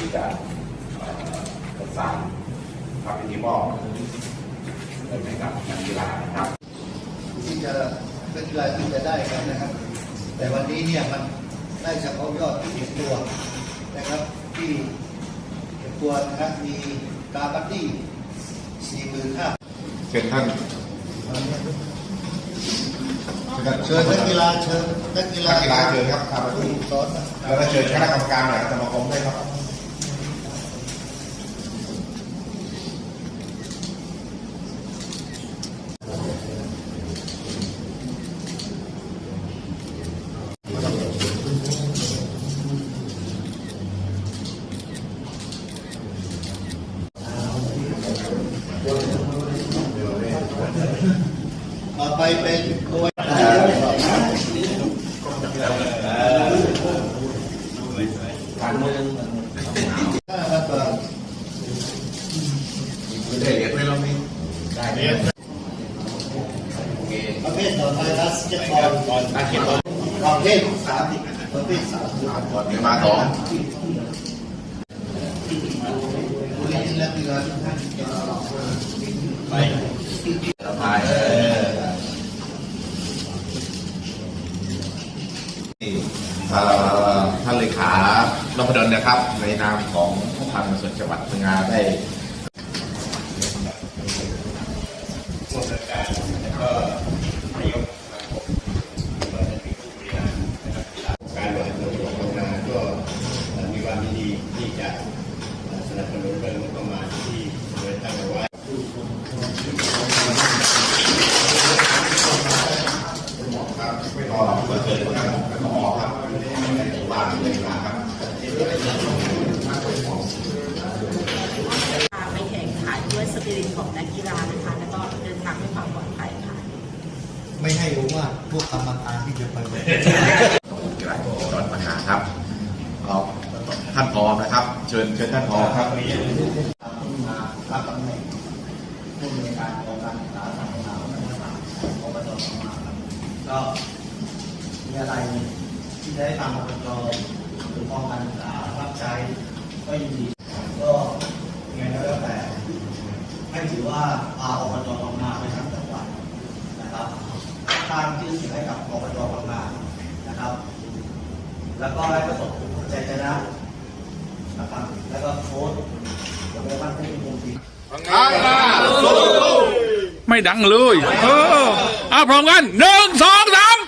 ที่จะเอ่อประสานทำพิธีมอบเงินให้กับนักกีฬานะครับ ที่จะเป็นกีฬาที่จะได้กันนะครับ แต่วันนี้เนี่ยมันได้เฉพาะยอดที่เก็บตัวนะครับที่เก็บตัวนะครับมีการบัตตี้สี่หมื่นห้าเชิญท่านเชิญนักกีฬาเชิญนักกีฬานักกีฬาเชิญครับทำประตูสอนนะแล้วก็เชิญคณะกรรมการหน่อยสมาคมด้วยครับ ต่อไปเป็นโวยห้าพันบาทได้เรียญไหมรอบนี้ได้เรียญโอเคประเภทต่อไปบาสเกตบอลนักเก็ตบอลประเภทสามประเภทสามบอลเดี๋ยวมาสองวันนี้นักกีฬาทุกท่านไปสะพายเออนี่เอ่อ ท่านเลขานพดลนะครับ ในนามของทางส่วนจังหวัดพังงาได้ ผู้จัดการและก็นายกสมาคมบริษัทผู้บริหารนะครับการบริหารส่วนจังหวัดพังงาก็มีความยินดีที่จะสนับสนุนเรื่องงบประมาณที่โดยตั้งเอาไว้ ครับไม่รอเปิดเผยครับขอครับ วางเลยนะครับไปแข่งขันด้วยสปิริตของนักกีฬานะคะแล้วก็เดินทางด้วยความปลอดภัยค่ะ ไม่ให้รู้ว่าพวกกรรมการที่จะไปเลยกีฬาตอนปัญหาครับท่านพอนะครับ เชิญเชิญท่านพอครับมารับตำแหน่งผู้บริการของการศึกษาศาสนาวัฒนธรรมอบจมาครับก็มีอะไร ได้ทำอบจหรือมองการศึกษารับใช้ก็ยินดีก็ยังไงก็แล้วแต่ให้ถือว่าพาอบจทำงานไปทั้งจังหวัดนะครับสร้างชื่อเสียงให้กับอบจทำงานนะครับ แล้วก็ได้ประสบใจชนะนะครับแล้วก็โค้ชแล้วก็มั่นคงคงดีไม่ดังเลยเออเอาพร้อมกันหนึ่งสองสาม